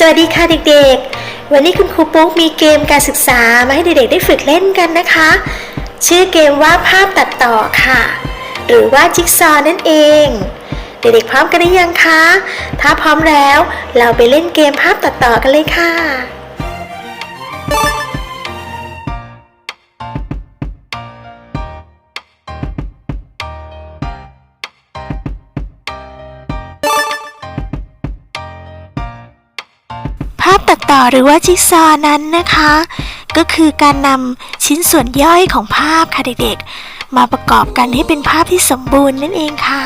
สวัสดีค่ะเด็กๆ วันนี้คุณครูปุ๊กมีเกมการศึกษามาให้เด็กๆได้ฝึกเล่นกันนะคะ ชื่อเกมว่าภาพตัดต่อค่ะ หรือว่าจิ๊กซอนั่นเอง เด็กๆพร้อมกันหรือยังคะ ถ้าพร้อมแล้วเราไปเล่นเกมภาพตัดต่อกันเลยค่ะ พตัดต่อหรือว่าจิ๊กซอนั้นนะคะ ก็คือการนำชิ้นส่วนย่อยของภาพค่ะเด็กๆ มาประกอบกันให้เป็นภาพที่สมบูรณ์นั่นเองค่ะ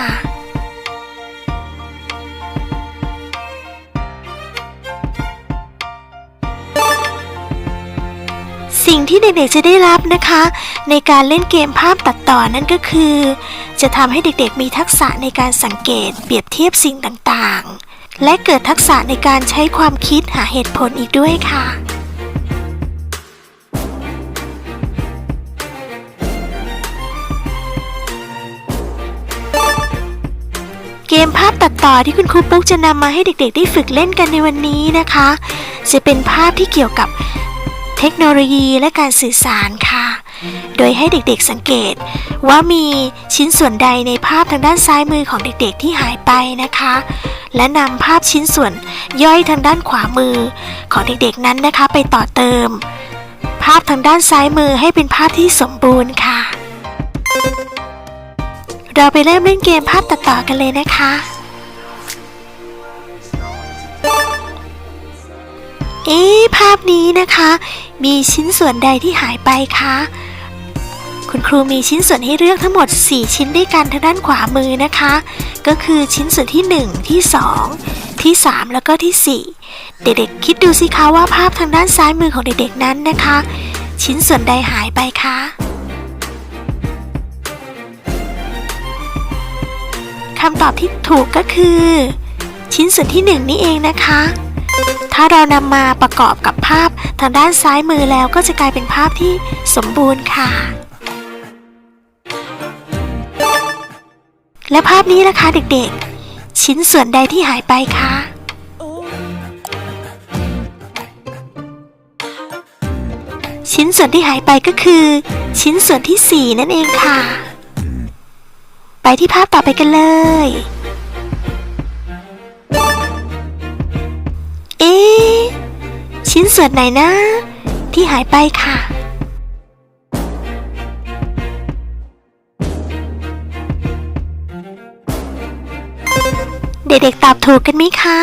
สิ่งที่เด็กๆจะได้รับนะคะ ในการเล่นเกมภาพตัดต่อนั่นก็คือ จะทำให้เด็กๆมีทักษะในการสังเกตเปรียบเทียบสิ่งต่างๆ และเกิดทักษะในการใช้ความคิดหาเหตุผลอีกด้วยค่ะเกมภาพตัดต่อที่คุณครูปุ๊กจะนำมาให้เด็กๆ ได้ฝึกเล่นกันในวันนี้นะคะ จะเป็นภาพที่เกี่ยวกับเทคโนโลยีและการสื่อสารค่ะ โดยให้เด็กๆสังเกตว่ามีชิ้นส่วนใดในภาพทางด้านซ้ายมือของเด็กๆที่หายไปนะคะ และนำภาพชิ้นส่วนย่อยทางด้านขวามือของเด็กๆนั้นนะคะไปต่อเติม ภาพทางด้านซ้ายมือให้เป็นภาพที่สมบูรณ์ค่ะ เราไปเริ่มเล่นเกมภาพตัดต่อกันเลยนะคะ เอ๊ะภาพนี้นะคะ มีชิ้นส่วนใดที่หายไปคะ คุณครูมีชิ้นส่วนให้เลือกทั้งหมด 4 ชิ้นด้วยกันทางด้านขวามือนะคะ ก็คือชิ้นส่วนที่ 1 ที่ 2 ที่ 3 แล้วก็ที่ 4 เด็กๆ คิดดูสิคะว่าภาพทางด้านซ้ายมือของเด็กๆนั้นนะคะ ชิ้นส่วนใดหายไปคะคำตอบที่ถูกก็คือ ชิ้นส่วนที่หนึ่งนี่เองนะคะ ถ้าเรานำมาประกอบกับภาพทางด้านซ้ายมือแล้วก็จะกลายเป็นภาพที่สมบูรณ์ค่ะ และภาพนี้นะคะเด็กๆ ชิ้นส่วนใดที่หายไปคะชิ้นส่วนที่หายไปก็คือ ชิ้นส่วนที่สี่นั่นเองค่ะ ไปที่ภาพต่อไปกันเลย เอ๊ชิ้นส่วนไหนนะ ที่หายไปค่ะ เด็กๆตอบถูกกันไหมคะ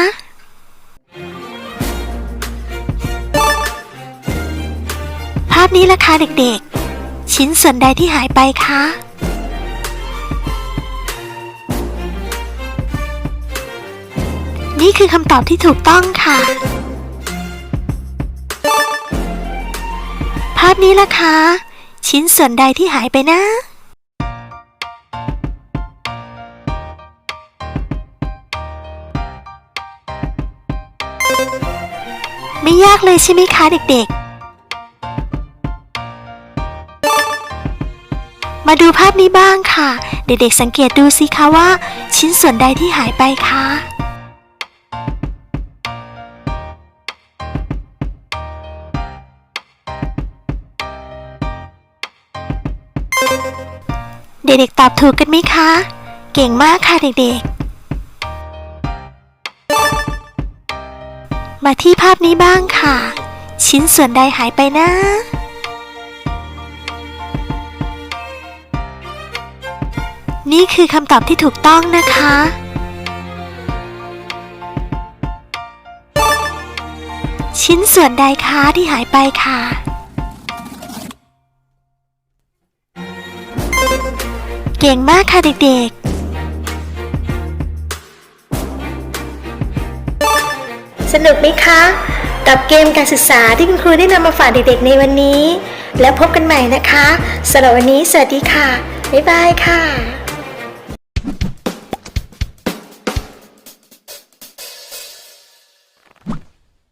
ภาพนี้ล่ะคะเด็กๆ ชิ้นส่วนใดที่หายไปคะนี่คือคำตอบที่ถูกต้องค่ะ ภาพนี้ล่ะคะ ชิ้นส่วนใดที่หายไปนะ ไม่ยากเลยใช่ไหมคะเด็กๆ มาดูภาพนี้บ้างค่ะ เด็กๆสังเกตดูสิคะว่า ชิ้นส่วนใดที่หายไปคะเด็กๆตอบถูกกันไหมคะ เก่งมากค่ะเด็กๆ มาที่ภาพนี้บ้างค่ะ ชิ้นส่วนใดหายไปนะ นี่คือคำตอบที่ถูกต้องนะคะ ชิ้นส่วนใดคะที่หายไปค่ะ เก่งมากค่ะเด็กๆ สนุกไหมคะ กับเกมการศึกษาที่คุณครูได้นำมาฝากเด็กๆในวันนี้ แล้วพบกันใหม่นะคะสำหรับวันนี้สวัสดีค่ะ บ๊ายบายค่ะ